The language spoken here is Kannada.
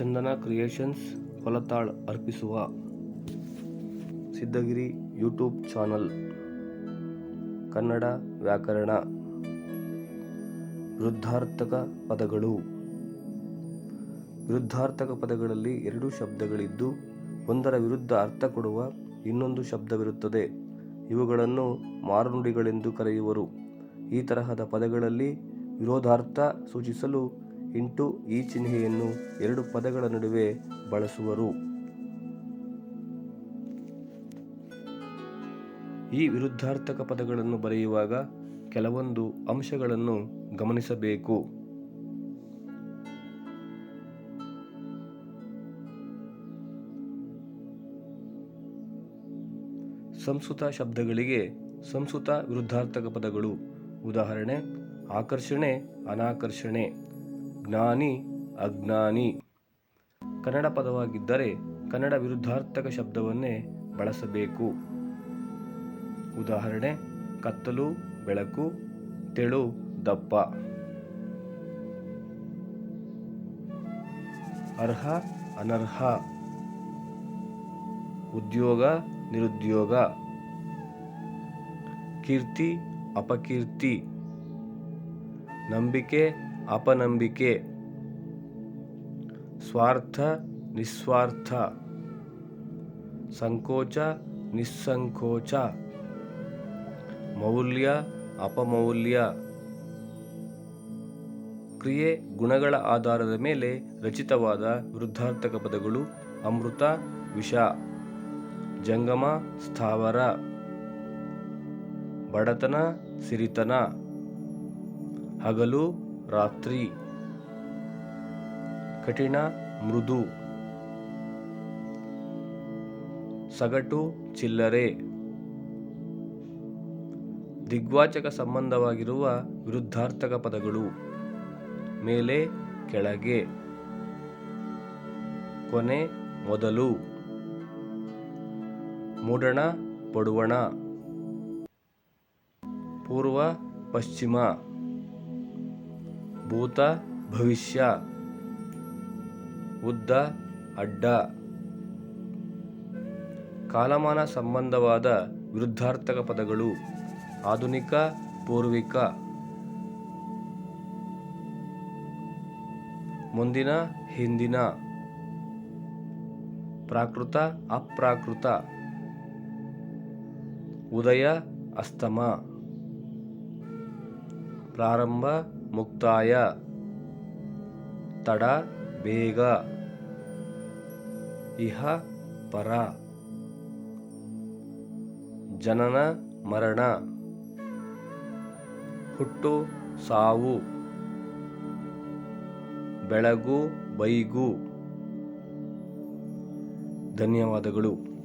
ಚಂದನ ಕ್ರಿಯೇಷನ್ಸ್ ಹೊಲತಾಳ್ ಅರ್ಪಿಸುವ ಸಿದ್ಧಗಿರಿ ಯೂಟ್ಯೂಬ್ ಚಾನಲ್, ಕನ್ನಡ ವ್ಯಾಕರಣ ವಿರುದ್ಧಾರ್ಥಕ ಪದಗಳು. ವಿರುದ್ಧಾರ್ಥಕ ಪದಗಳಲ್ಲಿ ಎರಡು ಶಬ್ದಗಳಿದ್ದು, ಒಂದರ ವಿರುದ್ಧ ಅರ್ಥ ಕೊಡುವ ಇನ್ನೊಂದು ಶಬ್ದವಿರುತ್ತದೆ. ಇವುಗಳನ್ನು ಮಾರುನುಡಿಗಳೆಂದು ಕರೆಯುವರು. ಈ ತರಹದ ಪದಗಳಲ್ಲಿ ವಿರೋಧಾರ್ಥ ಸೂಚಿಸಲು ಇಂಟು ಈ ಚಿಹ್ನೆಯನ್ನು ಎರಡು ಪದಗಳ ನಡುವೆ ಬಳಸುವರು. ಈ ವಿರುದ್ಧಾರ್ಥಕ ಪದಗಳನ್ನು ಬರೆಯುವಾಗ ಕೆಲವೊಂದು ಅಂಶಗಳನ್ನು ಗಮನಿಸಬೇಕು. ಸಂಸ್ಕೃತ ಶಬ್ದಗಳಿಗೆ ಸಂಸ್ಕೃತ ವಿರುದ್ಧಾರ್ಥಕ ಪದಗಳು. ಉದಾಹರಣೆ, ಆಕರ್ಷಣೆ, ಅನಾಕರ್ಷಣೆ. ಜ್ಞಾನಿ, ಅಜ್ಞಾನಿ. ಕನ್ನಡ ಪದವಾಗಿದ್ದರೆ ಕನ್ನಡ ವಿರುದ್ಧಾರ್ಥಕ ಶಬ್ದವನ್ನೇ ಬಳಸಬೇಕು. ಉದಾಹರಣೆ, ಕತ್ತಲು, ಬೆಳಕು, ತೆಳು, ದಪ್ಪ. ಅರ್ಹ, ಅನರ್ಹ. ಉದ್ಯೋಗ, ನಿರುದ್ಯೋಗ. ಕೀರ್ತಿ, ಅಪಕೀರ್ತಿ. ನಂಬಿಕೆ ಅಪನಂಬಿಕೆ. ಸ್ವಾರ್ಥ, ನಿಸ್ವಾರ್ಥ. ಸಂಕೋಚ, ನಿಸ್ಸಂಕೋಚ. ಮೌಲ್ಯ, ಅಪಮೌಲ್ಯ. ಕ್ರಿಯೆ ಗುಣಗಳ ಆಧಾರದ ಮೇಲೆ ರಚಿತವಾದ ವೃದ್ಧಾರ್ಥಕ ಪದಗಳು ಅಮೃತ, ವಿಷ. ಜಂಗಮ, ಸ್ಥಾವರ. ಬಡತನ, ಸಿರಿತನ. ಹಗಲು ರಾತ್ರಿ. ಕಠಿಣ, ಮೃದು. ಸಗಟು, ಚಿಲ್ಲರೆ. ದಿಗ್ವಾಚಕ ಸಂಬಂಧವಾಗಿರುವ ವಿರುದ್ಧಾರ್ಥಕ ಪದಗಳು. ಮೇಲೆ, ಕೆಳಗೆ. ಕೊನೆ, ಮೊದಲು. ಮೂಡಣ, ಪಡುವಣ. ಪೂರ್ವ, ಪಶ್ಚಿಮ. ಭೂತ, ಭವಿಷ್ಯ, ಉದ್ದ, ಅಡ್ಡ. ಕಾಲಮಾನ ಸಂಬಂಧವಾದ ವಿರುದ್ಧಾರ್ಥಕ ಪದಗಳು ಆಧುನಿಕ, ಪೂರ್ವಿಕ. ಮುಂದಿನ, ಹಿಂದಿನ. ಪ್ರಾಕೃತ, ಅಪ್ರಾಕೃತ. ಉದಯ, ಅಸ್ತಮ. ಪ್ರಾರಂಭ ಮುಕ್ತಾಯ. ತಡ ಬೇಗ. ಇಹ ಪರ. ಜನನ ಮರಣ. ಹುಟ್ಟು ಸಾವು. ಬೆಳಗು ಬೈಗು. ಧನ್ಯವಾದಗಳು.